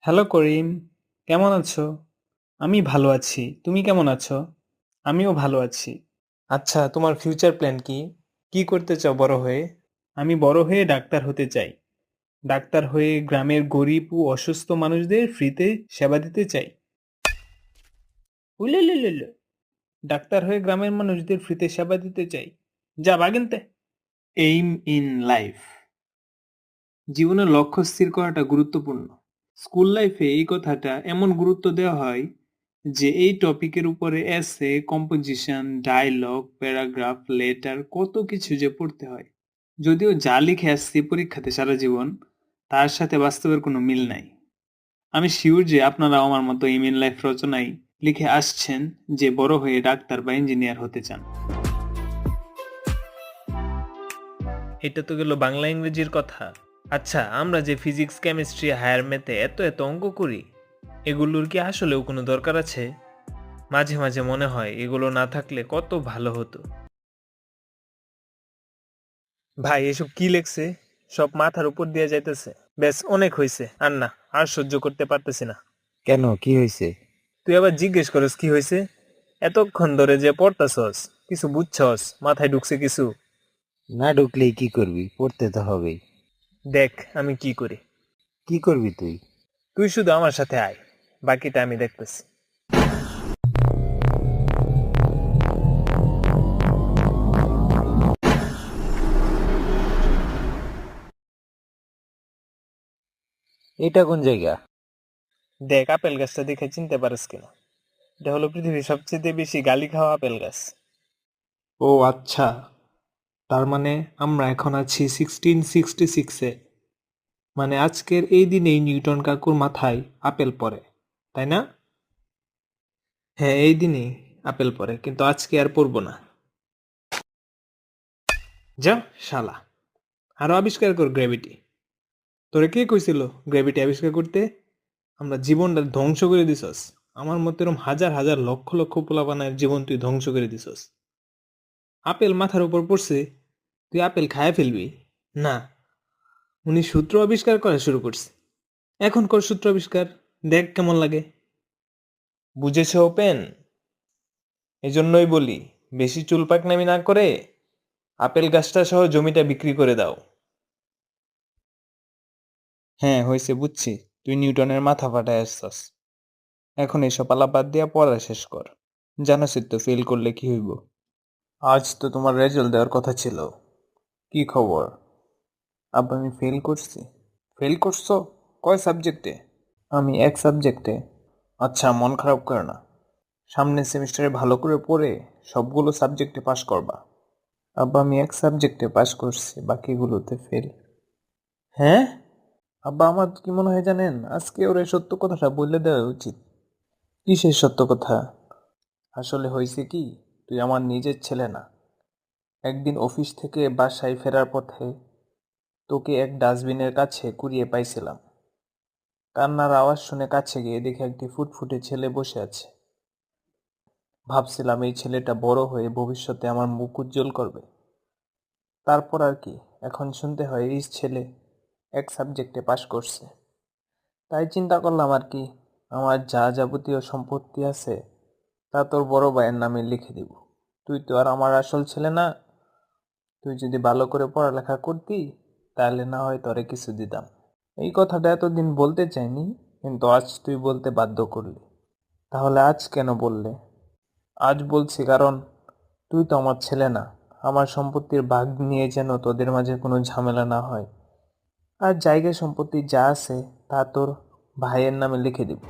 Hello করিম কেমন আছো? আমি ভালো আছি। তুমি কেমন আছো? আমিও ভালো আছি। আচ্ছা তোমার ফিউচার প্ল্যান কি? কি করতে চাও বড় হয়ে? আমি বড় হয়ে ডাক্তার হতে চাই। ডাক্তার হয়ে গ্রামের গরিব ও অসুস্থ মানুষদের ফ্রিতে সেবা দিতে চাই। উলেলেলেলে। ডাক্তার হয়ে গ্রামের মানুষদের ফ্রিতে সেবা দিতে চাই। যা বাগেনতে এইম ইন লাইফ জীবনের লক্ষ্য স্থির করাটা গুরুত্বপূর্ণ। স্কুল লাইফে এই কথাটা এমন গুরুত্ব দেওয়া হয় যে এই টপিকের উপরে এসে কম্পোজিশন ডায়লগ প্যারাগ্রাফ লেটার কত কিছু যে পড়তে হয়। যদিও যা লিখে আসছি পরীক্ষাতে সারা জীবন, তার সাথে বাস্তবের কোনো মিল নাই। আমি শিওর যে আপনারা আমার মতো ইমেল লাইফ রচনায় লিখে আসছেন যে বড় হয়ে ডাক্তার বা ইঞ্জিনিয়ার হতে চান। এটা তো গেল বাংলা ইংরেজির কথা। আচ্ছা আমরা যে ফিজিক্স কেমিস্ট্রি হায়ার ম্যাথে এত এত অঙ্ক করি এগুলোর কি আসলেও কোনো দরকার আছে? মাঝে মাঝে মনে হয় এগুলো না থাকলে কত ভালো হতো। ভাই এসব কি লেখছে? সব মাথার উপর দিয়ে যাইতেছে। ব্যাস অনেক হয়েছে আর না আর সহ্য করতে পারতেছি না। কেন? কি হয়েছে তুই আবার জিজ্ঞেস করস কি হয়েছে এতক্ষণ ধরে যে পড়তাছস কিছু বুঝছস মাথায় ঢুকছে কিছু। না ঢুকলেই কি করবি? পড়তে তো হবেই। দেখ আমি কি করি। কি করবি তুই? তুই শুধু আমার সাথে আয় বাকিটা আমি দেখতেছি। এটা কোন জায়গা? দেখ আপেল গাছটা দেখে চিনতে পারিস কিনা? এটা হলো পৃথিবীর সবচেয়ে বেশি গালি খাওয়া আপেল গাছ। ও আচ্ছা। তার মানে আমরা এখন আছি সিক্সটিন সিক্সটি সিক্সে মানে আজকের এই দিনেই নিউটন কাকুর মাথায় আপেল পড়ে, তাই না? হ্যাঁ এই দিনেই আপেল পড়ে, কিন্তু আজকে আর পড়ব না। যা, শালা, আরও আবিষ্কার কর গ্র্যাভিটি তোরে কে কইছিল গ্র্যাভিটি আবিষ্কার করতে? আমরা জীবনটা ধ্বংস করে দিছস। আমার মতো এরকম হাজার হাজার লক্ষ লক্ষ পোলাপানের জীবন তুই ধ্বংস করে দিছস। আপেল মাথার উপর পড়ছে তুই আপেল খায় ফেলবি? না। উনি সূত্র আবিষ্কার করা শুরু করছে। এখন কর সূত্র আবিষ্কার? দেখ কেমন লাগে। বুঝেছ ওপেন? এজন্যই বলি, বেশি চুল পাকনামি না করে আপেল গাছটা সহ জমিটা বিক্রি করে দাও। হ্যাঁ হয়েছে, বুঝছি। তুই নিউটনের মাথা ফাটায় আসছস। এখন এসব আলাপাত দিয়া পড়া শেষ কর। জানাসই তো ফেল করলে কি হইব? আজ তো তোমার রেজাল্ট দেওয়ার কথা ছিল। কি খবর? আব্বা, আমি ফেল করছি। ফেল করছ? কয় সাবজেক্টে আমি এক সাবজেক্টে আচ্ছা মন খারাপ করে না। সামনের সেমিস্টারে ভালো করে পড়ে সবগুলো সাবজেক্টে পাশ করবা। আব্বা, আমি এক সাবজেক্টে পাশ করছি, বাকিগুলোতে ফেল হ্যাঁ? আব্বা, আমার কি মনে হয় জানেন? আজকে ওর এই সত্য কথাটা বলে দেওয়া উচিত। কিসের সত্য কথা? আসলে হয়েছে কি? তুই আমার নিজের ছেলে না। একদিন অফিস থেকে বাসায় ফেরার পথে তোকে এক ডাস্টবিনের কাছে কুড়িয়ে পাইছিলাম। কান্নার আওয়াজ শুনে কাছে গিয়ে দেখে একটি ফুটফুটে ছেলে বসে আছে। ভাবছিলাম এই ছেলেটা বড় হয়ে ভবিষ্যতে আমার মুখ উজ্জ্বল করবে। তারপর আর কি, এখন শুনতে হয় এই ছেলে এক সাবজেক্টে পাশ করছে। তাই চিন্তা করলাম আর কি, আমার যা যাবতীয় সম্পত্তি আছে তা তোর বড় ভাইয়ের নামে লিখে দিব। তুই তো আর আমার আসল ছেলে না তুই যদি ভালো করে পড়ালেখা করতি, তাহলে না হয় তোরে কিছু দিতাম। এই কথাটা এতদিন বলতে চাইনি, কিন্তু আজ তুই বলতে বাধ্য করলি। তাহলে আজ কেন বললে? আজ বলছি কারণ, তুই তো আমার ছেলে না। আমার সম্পত্তির ভাগ নিয়ে যেন তোদের মাঝে কোনো ঝামেলা না হয়। আর জায়গা সম্পত্তি যা আছে, তা তোর ভাইয়ের নামে লিখে দিব।